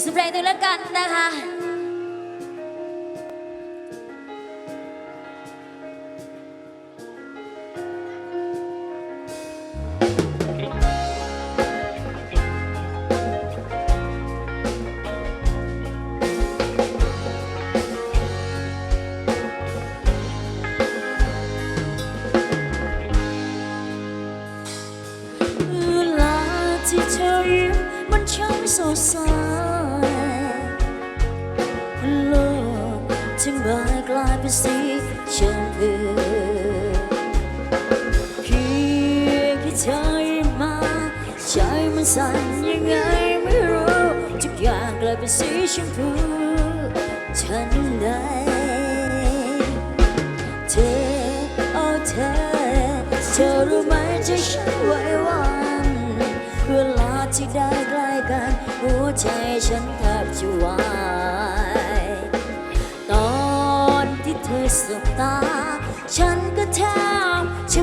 กสักเพลงหนึ่งแล้วกันนะคะ ที่เธอยิ้มมันช่างสดใส ทั้งใบกลายเป็นสีชมพูเพียงแค่เธอมาใจมันสั่นยังไงไม่รู้ทุกอย่างกลายเป็นสีชมพูทันใดเธอโอ้เธอเธอรู้ไหมใจฉันไหวหวันเวลาที่ได้ใกล้กันหัวใจฉันแทบจะวาย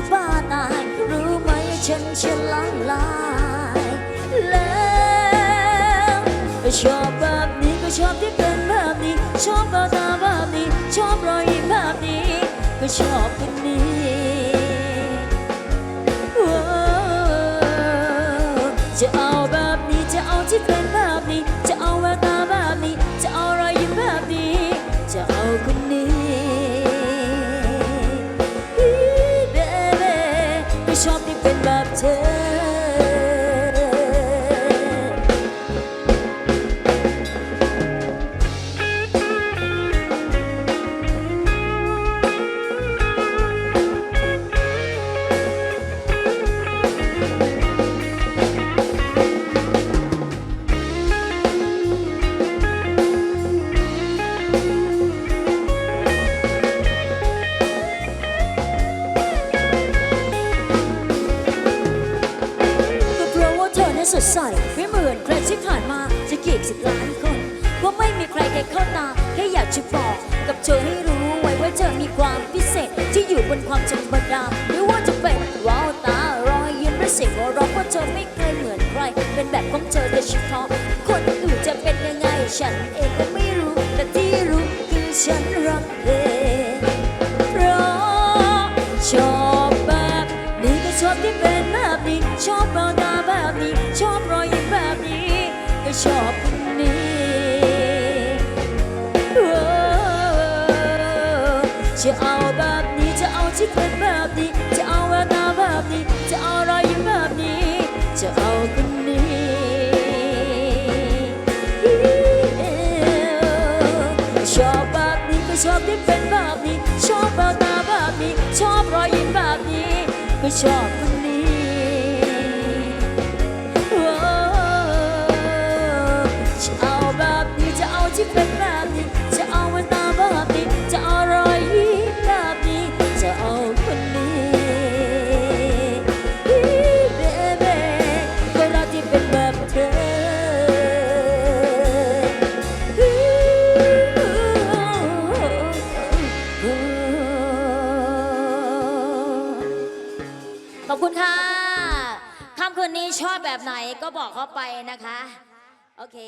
จะบ้าตาย รู้ไหมฉันฉันละลายแล้วชอบแบบนี้ก็ชอบที่เป็นแบบนี้ ชอบแววตาแบบนี้ ชอบรอยยิ้มแบบนี้ ก็ชอบคนนี้จะเอา ชอบ ดใสไม่เหมือนใครที่ผ่านมาจะกี่สิบล้านคนว่าไม่มีใครใครเข้าตาแค่อยากจะบอก กับเธอให้รู้ไว้ว่าเธอมีความพิเศษ ที่อยู่บนความธรรมดาไม่ว่าจะเป็นว้าวตารอยยิ้มและเสียงหัวเราะว่าเธอไม่เคยเหมือนใคร เป็นแบบของเธอโดยเฉพาะ คนอื่นจะเป็นยังไง ฉันเองก็ไม่รู้แต่ที่รู้คือฉันรักเธอ ชอบคนนี้จะเอาแบบนี้จะเอาที่เป็นแบบนี้ จะเอาแววตาแบบนี้ จะเอารอยยิ้มแบบนี้ จะเอาคนนี้ชอบแบบนี้ก็ชอบที่เป็นแบบนี้ ชอบแววตาแบบนี้ ชอบรอยยิ้มแบบนี้ ก็ชอบคนนี้ ขอบคุณค่ะค่ำคืนนี้ชอบแบบไหนก็บอกเขาไปนะคะ โอเค